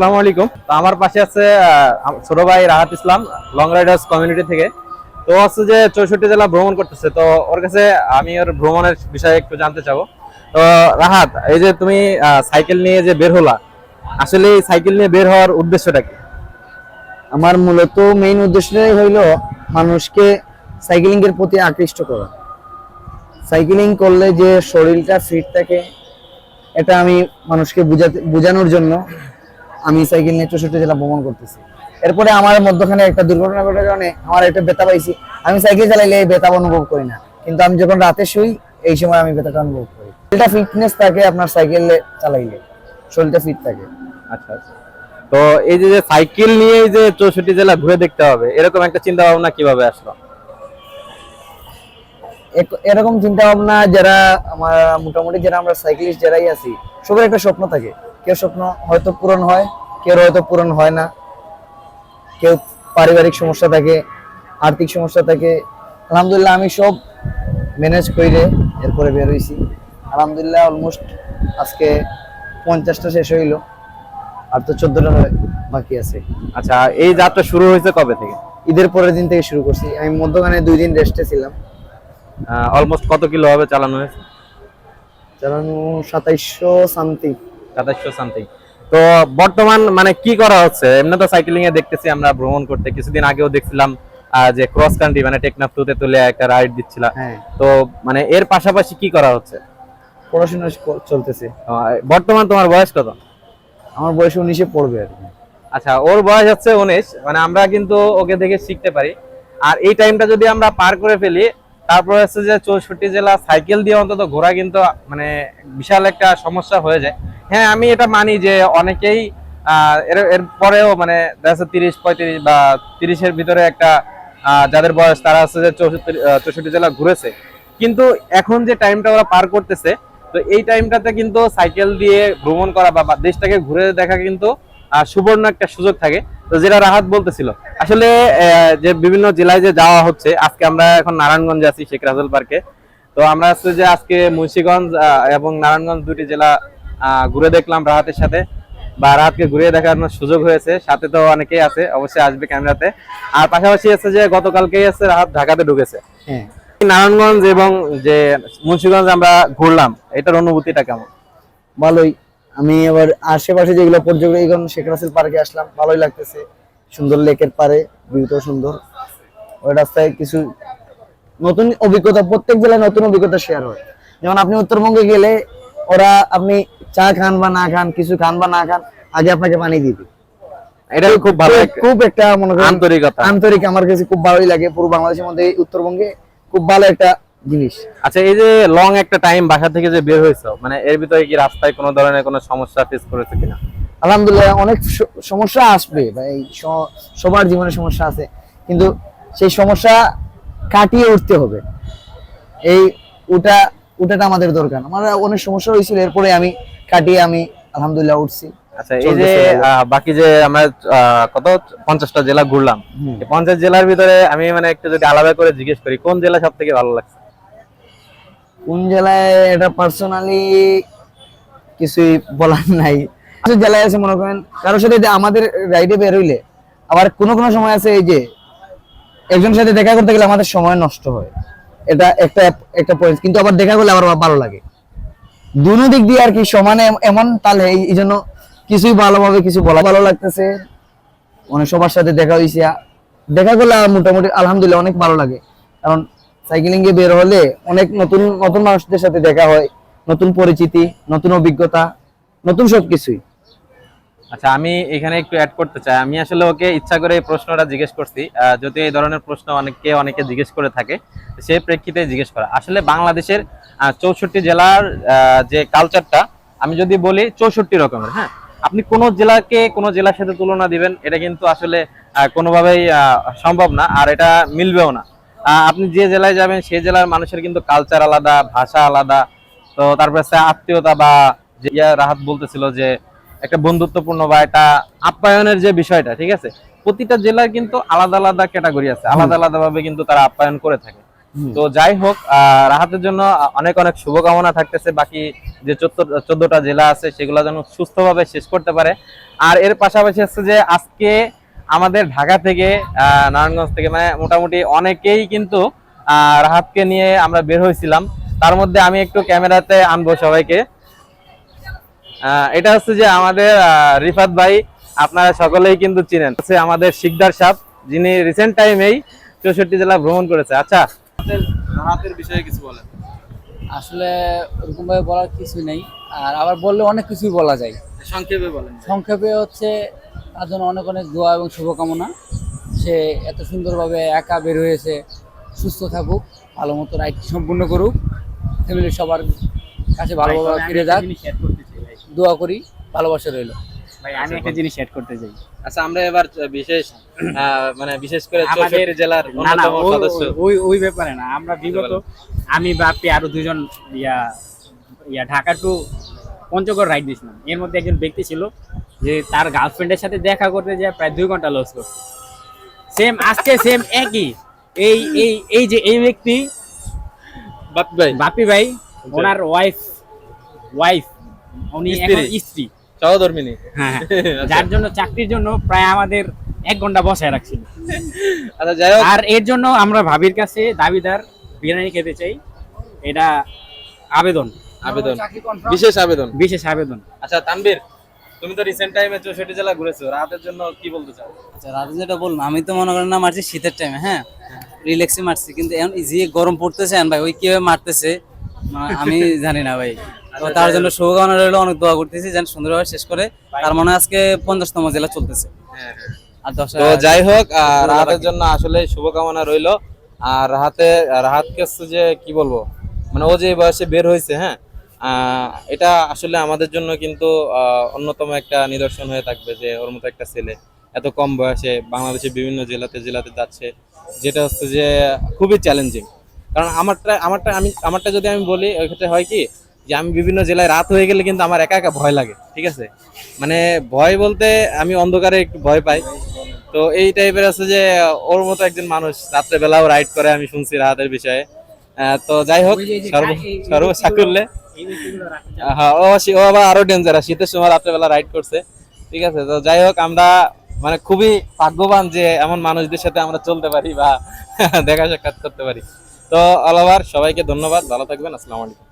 আসসালামু আলাইকুম। তো আমার পাশে আছে ছোট ভাই Rahat Islam long riders community থেকে। তো হচ্ছে যে চৌষট্টি জেলা ভ্রমণ করতেছে। তো ওর কাছে আমি ওর ভ্রমণের বিষয়ে একটু জানতে চাবো। তো রাহাত, এই যে তুমি সাইকেল নিয়ে যে বের হলা, আসলে সাইকেল নিয়ে বের হওয়ার উদ্দেশ্যটা কি? আমার মূলত মেইন উদ্দেশ্যটাই হইল মানুষকে সাইকেলিং এর প্রতি আকৃষ্ট করা। সাইকেলিং করলে যে শরীরটা ফিট থাকে, এটা আমি মানুষকে বুঝাতে বোঝানোর জন্য আমি সাইকেল নিয়ে চৌষট্টি জেলা ভ্রমণ করতেছি। এরপরে আমার মধ্যখানে একটা দুর্ঘটনা ঘটার কারণে আমার একটা ব্যথা পাইছি। আমি সাইকেল চালাইলে এই ব্যথা অনুভব করি না। কিন্তু আমি যখন রাতে শুই এই সময় আমি ব্যথাটা অনুভব করি। শরীরটা ফিটনেস থাকে আপনার সাইকেল চালাইলে। শরীরটা ফিট থাকে। আচ্ছা আচ্ছা। তো এই যে যে সাইকেল নিয়ে এই যে চৌষট্টি জেলা ঘুরে দেখতে হবে এরকম একটা চিন্তা ভাবনা কীভাবে আসলো? এরকম চিন্তা ভাবনা যারা আমার মোটামুটি যারা আমরা সাইক্লিস্ট যারাই আছি সবার একটা স্বপ্ন থাকে। কেউ স্বপ্ন হয়তো পূরণ হয় কেউ হয়তো পূরণ হয় না। কেউ পারিবারিক সমস্যা থাকে আর্থিক সমস্যা থাকে। আলহামদুলিল্লাহ আমি সব ম্যানেজ করে এরপরে বের হয়েছি আলহামদুলিল্লাহ অলমোস্ট আজকে পঞ্চাশটা শেষ হইল আর তো চোদ্দটা বাকি আছে। আচ্ছা এই যাত্রা শুরু হয়েছে কবে থেকে? ঈদের পরের দিন থেকে শুরু করছি। আমি মধ্যখানে দুই দিন রেস্টে ছিলাম। অলমোস্ট কত কিলো হবে চালানো হয়েছে? চালানো সাতাইশশো সামথিং সাতাশশো সামথিং তো বর্তমান মানে কি করা হচ্ছে? এমনি তো সাইকেলিং এ দেখতেছি আমরা ভ্রমণ করতে। কিছুদিন আগেও দেখছিলাম যে ক্রস কান্ট্রি মানে টেকনাফ টুতে তুলে একটা রাইড দিচ্ছিলাম হ্যাঁ। তো মানে এর পাশাপাশি কি করা হচ্ছে? পড়াশোনা চলতেছে। বর্তমান তোমার বয়স কত? আমার বয়স উনিশে পড়বে আর আচ্ছা ওর বয়স হচ্ছে উনিশ। মানে আমরা কিন্তু ওকে দেখে শিখতে পারি। আর এই টাইমটা যদি আমরা পার করে ফেলি তারপর হচ্ছে যে চৌষট্টি জেলা সাইকেল দিয়ে অন্তত ঘোরা কিন্তু মানে বিশাল একটা সমস্যা হয়ে যায়। হ্যাঁ আমি এটা মানি যে অনেকেই এর পরেও মানে দেখা তিরিশ, পঁয়ত্রিশ বা তিরিশের ভিতরে একটা যাদের বয়স তারা হচ্ছে যে চৌষট্টি জেলা ঘুরেছে। কিন্তু এখন যে টাইমটা ওরা পার করতেছে, তো এই টাইমটাতে কিন্তু সাইকেল দিয়ে ভ্রমণ করা বা দেশটাকে ঘুরে দেখা কিন্তু সুবর্ণ একটা সুযোগ থাকে। তো যেটা রাহাত বলতেছিল, আসলে যে বিভিন্ন জেলায় যে যাওয়া হচ্ছে, আজকে আমরা এখন নারায়ণগঞ্জে আছি শেখ রাজল পার্কে। তো আমরা হচ্ছে যে আজকে মুন্সিগঞ্জ এবং নারায়ণগঞ্জ দুটি জেলা ঘুরে দেখলাম রাহাতের সাথে বা রাহাতকে ঘুরে দেখানোর সুযোগ হয়েছে। সাথে তো অনেকেই আছে অবশ্যই আসবে ক্যামেরাতে। আর পাশাপাশি আছে যে গতকালকেই আছে রাহাত ঢাকাতে ঢুকেছে। হ্যাঁ। নারায়ণগঞ্জ এবং যে মুন্সিগঞ্জ আমরা ঘুরলাম এটার অনুভূতিটা কেমন? ভালোই। আমি এবার আশেপাশে যেগুলো পর্যবেক্ষণ শেখ রাসেল পার্কে আসলাম ভালোই লাগতেছে। সুন্দর লেকের পারে ভিউটাও সুন্দর। ওই রাস্তায় কিছু নতুন অভিজ্ঞতা প্রত্যেক জেলায় নতুন অভিজ্ঞতা শেয়ার হয়। যেমন আপনি উত্তরবঙ্গে গেলে ওরা আপনি চা খান বা না খান কিছু খান বা না খান আগে আপনাকে পানি দিবে এটা খুব ভালো খুব- একটা মনে করেন আন্তরিকতা। আন্তরিক আমার কাছে খুব ভালোই লাগে পুরো বাংলাদেশের মধ্যে উত্তরবঙ্গে। খুব ভালো একটা জিনিস। আচ্ছা এই যে লং একটা টাইম বাসা থেকে যে বের হয়েছো মানে এর ভিতরে কি রাস্তায় কোনো ধরনের কোনো সমস্যা ফেস করেছে কিনা? আলহামদুলিল্লাহ অনেক সমস্যা আসবে স- সবার জীবনে সমস্যা আছে। কিন্তু সেই সমস্যা কাটিয়ে উঠতে হবে। এই ওটা ওটাটা আমাদের দরকার আমার অনেক সমস্যা হয়েছিল এরপরে আমি কাটিয়ে আমি আলহামদুলিল্লাহ উঠছি। আচ্ছা এই যে বাকি যে আমরা কত? পঞ্চাশটা জেলা ঘুরলাম। পঞ্চাশ জেলার ভিতরে আমি মানে একটু যদি আলাদা করে জিজ্ঞেস করি কোন জেলা সব থেকে ভালো লাগছে? কোন জেলায় এটা পার্সোনালি কিছুই বলার নাই। কিছু জেলায় আছে মনে করেন কারোর সাথে আমাদের রাইডে বের হইলে আবার কোনো কোনো সময় আছে এই যে একজনের সাথে দেখা করতে গেলে আমাদের সময় নষ্ট হয়। এটা একটা একটা পয়েন্ট কিন্তু আবার দেখা করলে আবার ভালো লাগে। দুনো দিক দিয়ে আর কি সমানে এমন, তাহলে এই জন্য কিছুই ভালোভাবে কিছু বলা ভালো লাগতেছে। অনেক সবার সাথে দেখা হয়েছে দেখা আর মোটামুটি আলহামদুলিল্লাহ অনেক ভালো লাগে। কারণ সাইকেলিং এ বের হলে অনেক নতুন নতুন মানুষদের সাথে দেখা হয়, নতুন পরিচিতি, নতুন অভিজ্ঞতা, নতুন সবকিছুই। আচ্ছা আমি এখানে একটু অ্যাড করতে চাই। আমি আসলে ওকে ইচ্ছা করে এই প্রশ্নটা জিজ্ঞেস করছি। যদি এই ধরনের প্রশ্ন অনেকে অনেকে জিজ্ঞেস করে থাকে সেই প্রেক্ষিতে জিজ্ঞেস করা। আসলে বাংলাদেশের চৌষট্টি জেলার যে কালচারটা আমি যদি বলি চৌষট্টি রকমের হ্যাঁ? আপনি কোন জেলাকে কোন জেলার সাথে তুলনা দিবেন, এটা কিন্তু আসলে কোনোভাবেই সম্ভব না, আর এটা মিলবেও না। আপনি যে জেলায় যাবেন সেই জেলার মানুষের কিন্তু কালচার আলাদা, ভাষা আলাদা। তো তারপরে আত্মীয়তা বা যে রাহাত বলতেছিল যে একটা বন্ধুত্বপূর্ণ বা একটা আপ্যায়নের যে বিষয়টা ঠিক আছে? প্রতিটা জেলার কিন্তু আলাদা আলাদা ক্যাটাগরি আছে আলাদা আলাদা ভাবে কিন্তু তারা আপ্যায়ন করে থাকে। তো যাই হোক রাহাতের জন্য অনেক অনেক শুভকামনা থাকতেছে বাকি যে চোদ্দটা জেলা আছে সেগুলো যেন সুস্থভাবে শেষ করতে পারে। আর এর পাশাপাশি হচ্ছে যে আজকে আমাদের ঢাকা থেকে আহ, নারায়ণগঞ্জ থেকে মানে মোটামুটি অনেকেই কিন্তু আহ, রাহাতকে নিয়ে আমরা বের হয়েছিলাম। তার মধ্যে আমি একটু ক্যামেরাতে আনব সবাইকে। এটা হচ্ছে যে আমাদের রিফাত ভাই আপনারা সকলেই কিন্তু চিনেন। হচ্ছে আমাদের শিকদার সাহ যিনি রিসেন্ট টাইমেই চৌষট্টি জেলা ভ্রমণ করেছে। আচ্ছা। রাহাতের বিষয়ে কিছু বলেন। আসলে ওরকম ভাবে বলার কিছু নেই। আর আবার বললে অনেক কিছুই বলা যায়। সংক্ষেপে বলেন। সংক্ষেপে হচ্ছে তার জন্য অনেক অনেক দোয়া এবং শুভকামনা। সে এত সুন্দরভাবে একা বের হয়েছে সুস্থ থাকুক ভালো মতো রাইড সম্পূর্ণ করুক। ফ্যামিলির সবার কাছে ভালোভাবে ফিরে যাক। দোয়া করি ভালোবাসা রইল। ভাই আমি একটা জিনিস অ্যাড করতে চাই। আচ্ছা আমরা এবার বিশেষ মানে বিশেষ করে আমাদের জেলার অন্যতম ওই- সদস্য। ওই ওই ব্যাপারে না। আমরা বিগত আমি বাপি আরও দুজন yeah yeah Dhaka to Panchagarh ride দিয়েছিলাম এর মধ্যে একজন ব্যক্তি ছিল যে তার গার্লফ্রেন্ডের সাথে দেখা করতে যায় প্রায় দুই ঘণ্টা লস করছে। সেম আজকে সেম একই। এই এই এই যে এই ব্যক্তি বাপ্পি ভাই। বাপি ভাই ওনার ওয়াইফ ওয়াইফ উনি এখন স্ত্রী। সহধর্মিনী হ্যাঁ হ্যাঁ। যার জন্য চাকরির জন্য প্রায় আমাদের এক ঘণ্টা বসায় রাখছিল। আচ্ছা যাই হোক। আর এর জন্য আমরা ভাবির কাছে দাবিদার বিরিয়ানি খেতে চাই। এটা আবেদন। আবেদন। বিশেষ আবেদন। বিশেষ আবেদন। আচ্ছা তানবীর তুমি তো রিসেন্ট টাইমে চৌষট্টি জেলা ঘুরেছো। রাতের জন্য কি বলতে চাও? আচ্ছা রাতে যেটা বললাম আমি তো মনে করেন না মারছি শীতের টাইমে হ্যাঁ? রিল্যাক্সে মারছি কিন্তু এখন যে গরম পড়তেছে ভাই ওই কীভাবে মারতেছে আমি জানি না ভাই। তো তার জন্য শুভকামনা রইল অনেক দোয়া করতেছি যেন সুন্দরভাবে শেষ করে। তার মনে আজকে পঞ্চাশতম জেলা চলতেছে। তো যাই হোক রাহাতের জন্য আসলে শুভকামনা রইল। আর রাহাতে রাহাতকে যে কি বলব? মানে ও যে বয়সে বের হয়েছে হ্যাঁ? এটা আসলে আমাদের জন্য কিন্তু অন্যতম একটা নিদর্শন হয়ে থাকবে যে ওর মতো একটা ছেলে এত কম বয়সে বাংলাদেশের বিভিন্ন জেলাতে জেলাতে যাচ্ছে যেটা হচ্ছে যে খুবই চ্যালেঞ্জিং কারণ আমারটা আমারটা আমি আমারটা যদি আমি বলি ওই ক্ষেত্রে হয় কি যে আমি বিভিন্ন জেলায় রাত হয়ে গেলে কিন্তু আমার একা একা ভয় লাগে ঠিক আছে? মানে ভয় বলতে আমি অন্ধকারে একটু ভয় পাই। তো এই টাইপের আছে যে ওর মতো একজন মানুষ রাত্রে বেলাও রাইড করে আমি শুনছি রাহাতের বিষয়ে। তো যাই হোক সর্ব সর্বসাকুল্যে হ্যাঁ ও ও আবার আরও ডেঞ্জারাস শীতের সময় রাত্রে বেলা রাইড করছে ঠিক আছে? তো যাই হোক আমরা মানে খুবই ভাগ্যবান যে এমন মানুষদের সাথে আমরা চলতে পারি বা দেখা সাক্ষাৎ করতে পারি। তো অল ওভার সবাইকে ধন্যবাদ ভালো থাকবেন আসসালামু আলাইকুম।